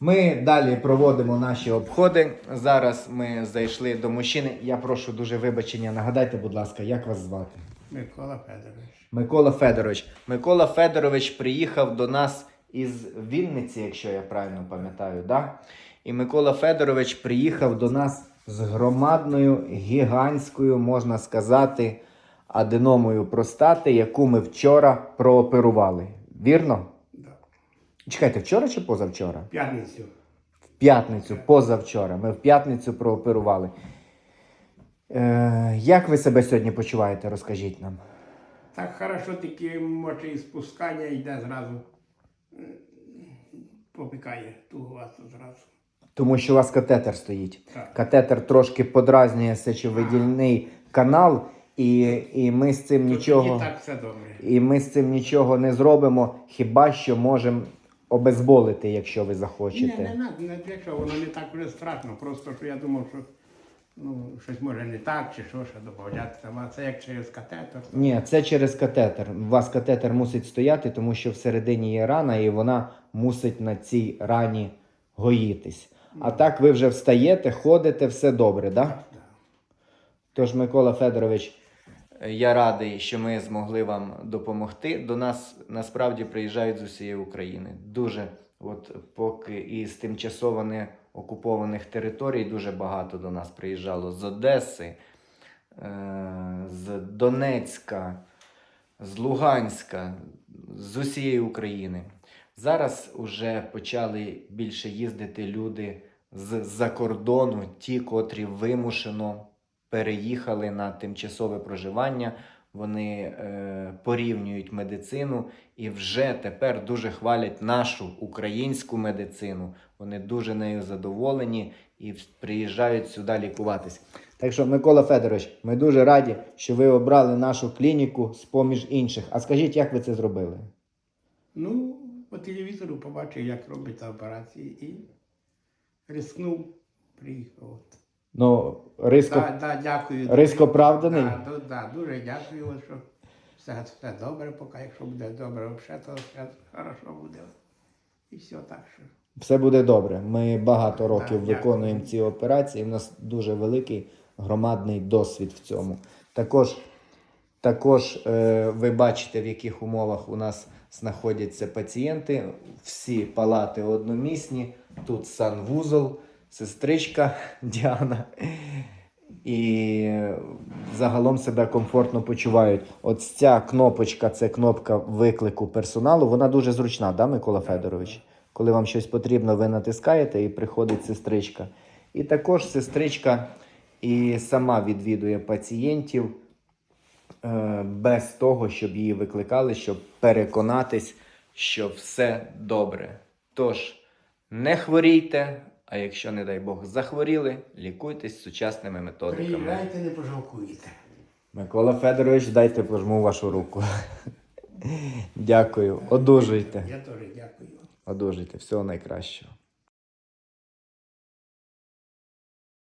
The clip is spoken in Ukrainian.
Ми далі проводимо наші обходи. Зараз ми зайшли до мужчини. Я прошу дуже вибачення. Нагадайте, будь ласка, як вас звати? Микола Федорович. Микола Федорович. Микола Федорович приїхав до нас із Вінниці, якщо я правильно пам'ятаю, да? І Микола Федорович приїхав до нас з громадною, гігантською, можна сказати, аденомою простати, яку ми вчора прооперували. Вірно? Чекайте, вчора чи позавчора? П'ятницю. В п'ятницю, позавчора. Ми в п'ятницю прооперували. Е, як ви себе сьогодні почуваєте? Розкажіть нам. Так хорошо, тільки може і спускання йде зразу. Попікає тугувато зразу. Тому що у вас катетер стоїть. Так. Катетер трошки подразнює сечовидільний канал, і, і ми з цим Тут нічого. І так все добре. І ми з цим нічого не зробимо, хіба що можемо обезболити, якщо ви Ні, захочете. не надо, не для чого, воно не так вже страшно. Просто що я думав, що ну, щось може не так, чи що, ще додати там, а це як через катетер. Ні, це через катетер. У вас катетер мусить стояти, тому що всередині є рана, і вона мусить на цій рані гоїтись. А так ви вже встаєте, ходите, все добре, так? Да? Да. Тож, Микола Федорович, я радий, що ми змогли вам допомогти. До нас насправді приїжджають з усієї України. Дуже, от поки із тимчасово не окупованих територій дуже багато до нас приїжджало з Одеси, е, з Донецька, з Луганська, з усієї України. Зараз вже почали більше їздити люди з-за кордону, ті, котрі вимушено переїхали на тимчасове проживання. Вони е, порівнюють медицину і вже тепер дуже хвалять нашу українську медицину. Вони дуже нею задоволені і приїжджають сюди лікуватись. Так що, Микола Федорович, ми дуже раді, що ви обрали нашу клініку з поміж інших. А скажіть, як ви це зробили? Ну, по телевізору побачив, як робиться операції, і рискнув, приїхав. Ну, риско, Да, да, дякую. риск оправданий? Да, да, да, дуже дякую, що все, все добре, поки якщо буде добре, взагалі, то все хорошо буде. І все так що. Все буде добре. Ми багато років дякую. виконуємо ці операції. У нас дуже великий громадний досвід в цьому. Також, також е, ви бачите, в яких умовах у нас знаходяться пацієнти. Всі палати одномісні. Тут санвузол, сестричка Діана. І загалом себе комфортно почувають. От ця кнопочка, це кнопка виклику персоналу. Вона дуже зручна, да, Микола Федорович? Коли вам щось потрібно, ви натискаєте і приходить сестричка. І також сестричка і сама відвідує пацієнтів е, без того, щоб її викликали, щоб переконатись, що все добре. Тож, не хворійте, а якщо, не дай Бог, захворіли, лікуйтесь сучасними методиками. Приїжджайте, не пожалкуєте. Микола Федорович, дайте пожму вашу руку. Дякую. Одужуйте. Я теж дякую. Одужуйте. Всього найкращого.